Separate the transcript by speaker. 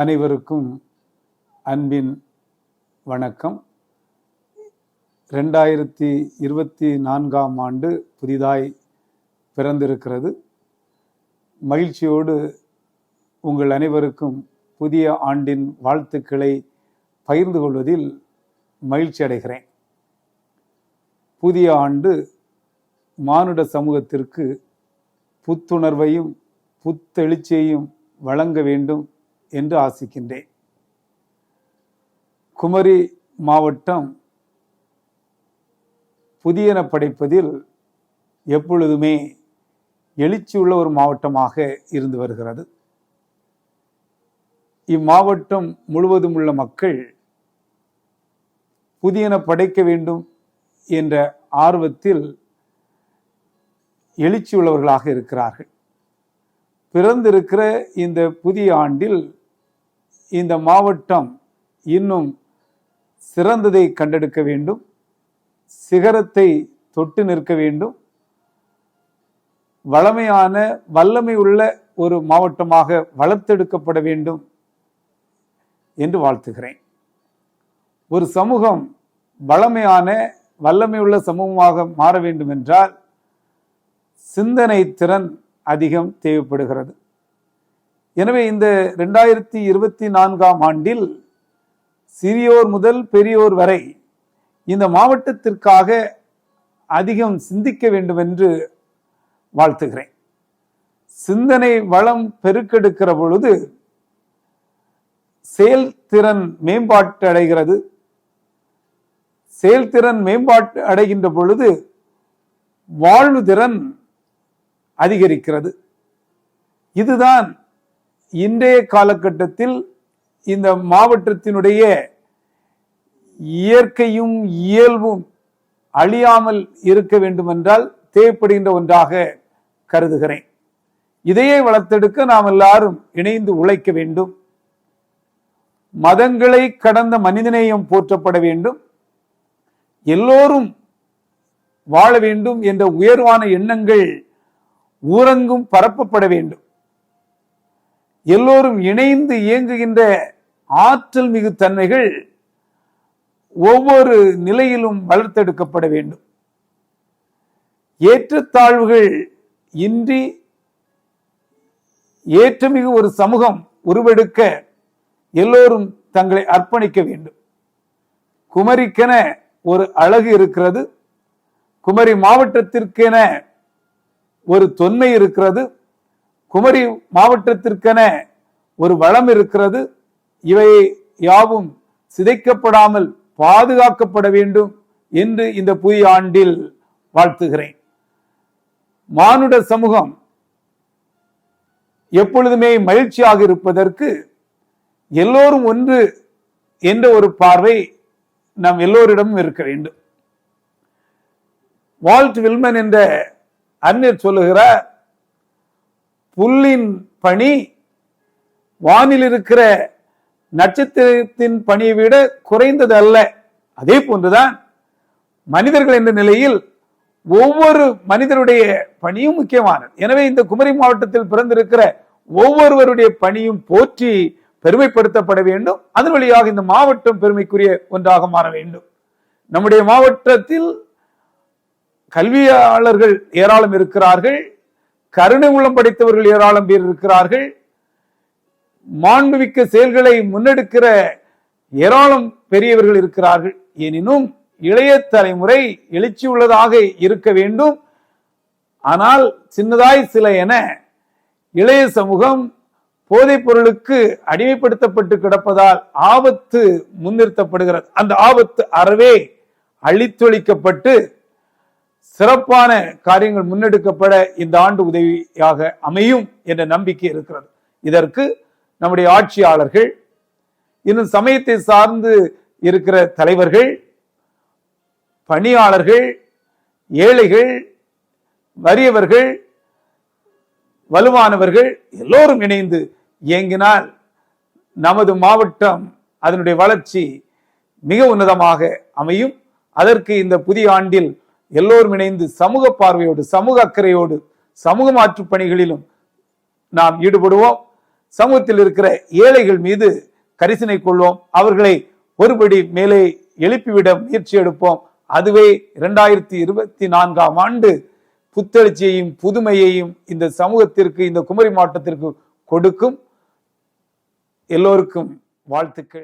Speaker 1: அனைவருக்கும் அன்பின் வணக்கம். ரெண்டாயிரத்தி இருபத்தி நான்காம் ஆண்டு புதிதாய் பிறந்திருக்கிறது. மகிழ்ச்சியோடு உங்கள் அனைவருக்கும் புதிய ஆண்டின் வாழ்த்துக்களை பகிர்ந்து கொள்வதில் மகிழ்ச்சி அடைகிறேன். புதிய ஆண்டு மானுட சமூகத்திற்கு புத்துணர்வையும் புத்தெழுச்சியையும் வழங்க வேண்டும். என்று ஆசிக்கின்றேன். குமரி மாவட்டம் புதியன படைப்பதில் எப்பொழுதுமே எழுச்சியுள்ள ஒரு மாவட்டமாக இருந்து வருகிறது. இம்மாவட்டம் முழுவதும் உள்ள மக்கள் புதியன படைக்க வேண்டும் என்ற ஆர்வத்தில் எழுச்சியுள்ளவர்களாக இருக்கிறார்கள். பிறந்திருக்கிற இந்த புதிய ஆண்டில் இந்த மாவட்டம் இன்னும் சிறந்ததை கண்டெடுக்க வேண்டும் சிகரத்தை தொட்டு நிற்க வேண்டும். வளமையான வல்லமை உள்ள ஒரு மாவட்டமாக வளர்த்தெடுக்கப்பட வேண்டும் என்று வாழ்த்துகிறேன். ஒரு சமூகம் வளமையான வல்லமை உள்ள சமூகமாக மாற வேண்டும் என்றால் சிந்தனை திறன் அதிகம் தேவைப்படுகிறது. எனவே இந்த ரெண்டாயிரத்தி இருபத்தி நான்காம் ஆண்டில் சிறியோர் முதல் பெரியோர் வரை இந்த மாவட்டத்திற்காக அதிகம் சிந்திக்க வேண்டும் என்று வாழ்த்துகிறேன். சிந்தனை வளம் பெருக்கெடுக்கிற பொழுது செயல்திறன் மேம்பாட்டு அடைகிறது. செயல்திறன் மேம்பாட்டு அடைகின்ற பொழுது வாழ்வு திறன் அதிகரிக்கிறது. இதுதான் இன்றைய காலகட்டத்தில் இந்த மாவட்டத்தினுடைய இயற்கையும் இயல்பும் அழியாமல் இருக்க வேண்டுமென்றால் தேவைப்படுகின்ற ஒன்றாக கருதுகிறேன். இதையே வளர்த்தெடுக்க நாம் எல்லாரும் இணைந்து உழைக்க வேண்டும். மதங்களை கடந்த மனிதநேயம் போற்றப்பட வேண்டும். எல்லோரும் வாழ வேண்டும் என்ற உயர்வான எண்ணங்கள் ஊரங்கும் பரப்பப்பட வேண்டும். எல்லோரும் இணைந்து இயங்குகின்ற ஆற்றல் மிகு தன்மைகள் ஒவ்வொரு நிலையிலும் வளர்த்தெடுக்கப்பட வேண்டும். ஏற்றத்தாழ்வுகள் இன்றி ஏற்றமிகு ஒரு சமூகம் உருவெடுக்க எல்லோரும் தங்களை அர்ப்பணிக்க வேண்டும். குமரிக்கென ஒரு அழகு இருக்கிறது. குமரி மாவட்டத்திற்கென ஒரு தொன்மை இருக்கிறது. குமரி மாவட்டத்திற்கென ஒரு வளம் இருக்கிறது. இவை யாவும் சிதைக்கப்படாமல் பாதுகாக்கப்பட வேண்டும் என்று இந்த புதிய ஆண்டில் வாழ்த்துகிறேன். மானுட சமூகம் எப்பொழுதுமே மகிழ்ச்சியாக இருப்பதற்கு எல்லோரும் ஒன்று என்ற ஒரு பார்வை நம் எல்லோரிடமும் இருக்க வேண்டும். வால்ட் வில்மன் என்ற அன்னர் சொல்லுகிறார் புல்லின் பணி வானில் இருக்கிற நட்சத்திரத்தின் பணியை விட குறைந்தது அல்ல. அதே போன்றுதான் மனிதர்கள் என்ற நிலையில் ஒவ்வொரு மனிதருடைய பணியும் முக்கியமானது. எனவே இந்த குமரி மாவட்டத்தில் பிறந்திருக்கிற ஒவ்வொருவருடைய பணியும் போற்றி பெருமைப்படுத்தப்பட வேண்டும். அதன் வழியாக இந்த மாவட்டம் பெருமைக்குரிய ஒன்றாக மாற வேண்டும். நம்முடைய மாவட்டத்தில் கல்வியாளர்கள் ஏராளம் இருக்கிறார்கள். கருணை உள்ளம் படைத்தவர்கள் ஏராளம் பேர் இருக்கிறார்கள். மாண்புமிக்க செயல்களை முன்னெடுக்கிற ஏராளம் பெரியவர்கள் இருக்கிறார்கள். எனினும் இளைய தலைமுறை எழுச்சி உள்ளதாக இருக்க வேண்டும். ஆனால் சின்னதாய் சில என இளைய சமூகம் போதைப் பொருளுக்கு அடிமைப்படுத்தப்பட்டு கிடப்பதால் ஆபத்து முன்னிறுத்தப்படுகிறது. அந்த ஆபத்து அறவே அழித்தொழிக்கப்பட்டு சிறப்பான காரியங்கள் முன்னெடுக்கப்பட இந்த ஆண்டு உதவியாக அமையும் என்ற நம்பிக்கை இருக்கிறது. இதற்கு நம்முடைய ஆட்சியாளர்கள் இன்னும் சமயத்தை சார்ந்து இருக்கிற தலைவர்கள் பணியாளர்கள் ஏழைகள் வறியவர்கள் வலுவானவர்கள் எல்லோரும் இணைந்து இயங்கினால் நமது மாவட்டம் அதனுடைய வளர்ச்சி மிக உன்னதமாக அமையும். அதற்கு இந்த புதிய ஆண்டில் எல்லோரும் இணைந்து சமூக பார்வையோடு சமூக அக்கறையோடு சமூக மாற்று பணிகளிலும் நாம் ஈடுபடுவோம். சமூகத்தில் இருக்கிற ஏழைகள் மீது கரிசனை கொள்வோம். அவர்களை ஒருபடி மேலே எழுப்பிவிட முயற்சி எடுப்போம். அதுவே இரண்டாயிரத்தி இருபத்தி நான்காம் ஆண்டு புத்தெழுச்சியையும் புதுமையையும் இந்த சமூகத்திற்கு இந்த குமரி மாவட்டத்திற்கு கொடுக்கும். எல்லோருக்கும் வாழ்த்துக்கள்.